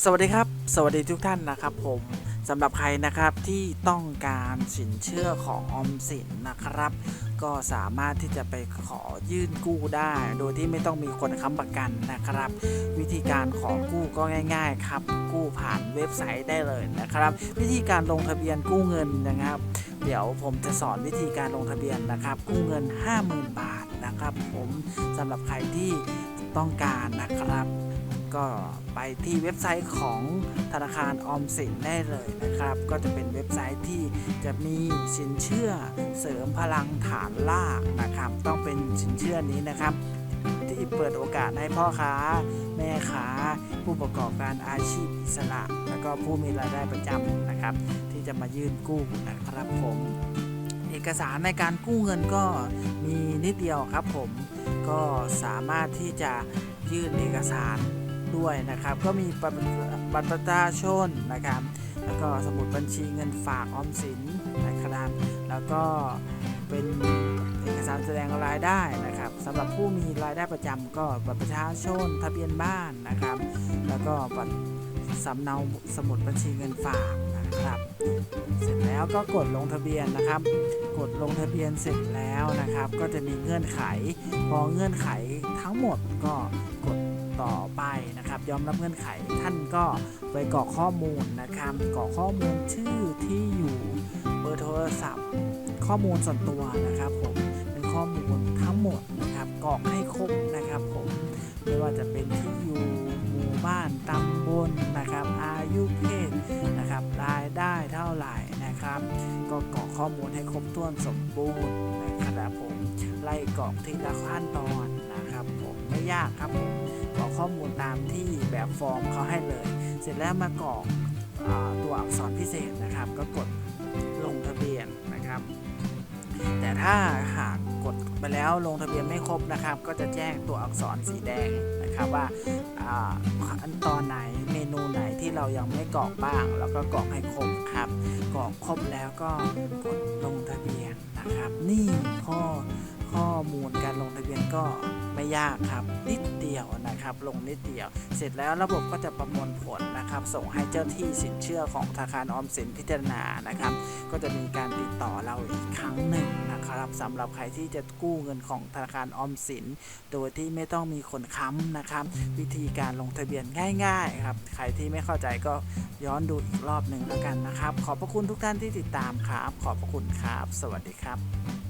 สวัสดีครับ สวัสดีทุกท่านนะครับผมสำหรับใครนะครับที่ต้องการสินเชื่อของออมสินนะครับ ก็สามารถที่จะไปขอยื่นกู้ได้ โดยที่ไม่ต้องมีคนค้ำประกันนะครับ วิธีการขอกู้ก็ง่าย ๆ ครับ กู้ผ่านเว็บไซต์ได้เลยนะครับ วิธีการลงทะเบียนกู้เงินนะครับ เดี๋ยวผมจะสอนวิธีการลงทะเบียนนะครับ กู้เงิน 50,000 บาทนะครับ ผมสำหรับใครที่ต้องการนะครับ ก็ไปที่เว็บไซต์ของธนาคารออมสินได้เลยนะครับ ก็จะเป็นเว็บไซต์ที่จะมีสินเชื่อเสริมพลังฐานรากนะครับ ต้องเป็นสินเชื่อนี้นะครับที่เปิดโอกาสให้พ่อค้า แม่ค้า ผู้ประกอบการอาชีพอิสระ แล้วก็ผู้มีรายได้ประจำนะครับ ที่จะมายื่นกู้นะครับผม เอกสารในการกู้เงินก็มีนิดเดียวครับผมก็สามารถที่จะยื่นเอกสาร ด้วยนะครับ ก็มีบัตรบัตรประชาชนนะครับ แล้วก็สมุดบัญชีเงินฝากออมสินนะครับ แล้วก็เป็นเอกสารแสดงรายได้นะครับสำหรับผู้มีรายได้ประจำก็บัตรประชาชนทะเบียนบ้านนะครับ แล้วก็บัตรสำเนาสมุดบัญชีเงินฝากนะครับ เสร็จแล้วก็กดลงทะเบียนนะครับ กดลงทะเบียนเสร็จแล้วนะครับ ก็จะมีเงื่อนไข พอเงื่อนไขทั้งหมดก็กด ต่อไปนะครับ ยอมรับเงื่อนไขท่านก็ไปกรอกข้อมูลนะครับกรอกข้อมูลชื่อที่อยู่เบอร์โทรศัพท์ ข้อมูลส่วนตัวนะครับผมเป็นข้อมูลทั้งหมดนะครับกรอกให้ครบนะครับผมไม่ว่าจะเป็นที่อยู่หมู่บ้านตำบลนะครับ อายุเพศนะครับรายได้เท่าไหร่นะครับ ก็กรอกข้อมูลให้ครบถ้วนสมบูรณ์นะครับผมไล่กรอกทีละขั้นตอนนะครับผมไม่ยากครับผม ข้อมูลตามที่แบบฟอร์มเขาให้เลย เสร็จแล้วมากรอกตัวอักษรพิเศษนะครับ ก็กดลงทะเบียนนะครับ แต่ถ้าหากกดไปแล้วลงทะเบียนไม่ครบนะครับ ก็จะแจ้งตัวอักษรสีแดงนะครับว่าอ่าขั้นตอนไหนเมนูไหนที่เรายังไม่กรอกบ้าง แล้วก็กรอกให้ครบครับกรอกครบแล้วก็กดลงทะเบียนนะครับ นี่ข้อข้อมูลการลงทะเบียนก็ ไม่ยากครับ นิดเดียวนะครับ ลงนิดเดียว เสร็จแล้วระบบก็จะประมวลผลนะครับ ส่งให้เจ้าที่สินเชื่อของธนาคารออมสินพิจารณานะครับ ก็จะมีการติดต่อเราอีกครั้งหนึ่งนะครับสำหรับใครที่จะกู้เงินของธนาคารออมสิน โดยที่ไม่ต้องมีคนค้ำนะครับ วิธีการลงทะเบียนง่ายๆครับใครที่ไม่เข้าใจก็ย้อนดูอีกรอบหนึ่งแล้วกันนะครับ ขอบพระคุณทุกท่านที่ติดตามครับ ขอบพระคุณครับ สวัสดีครับ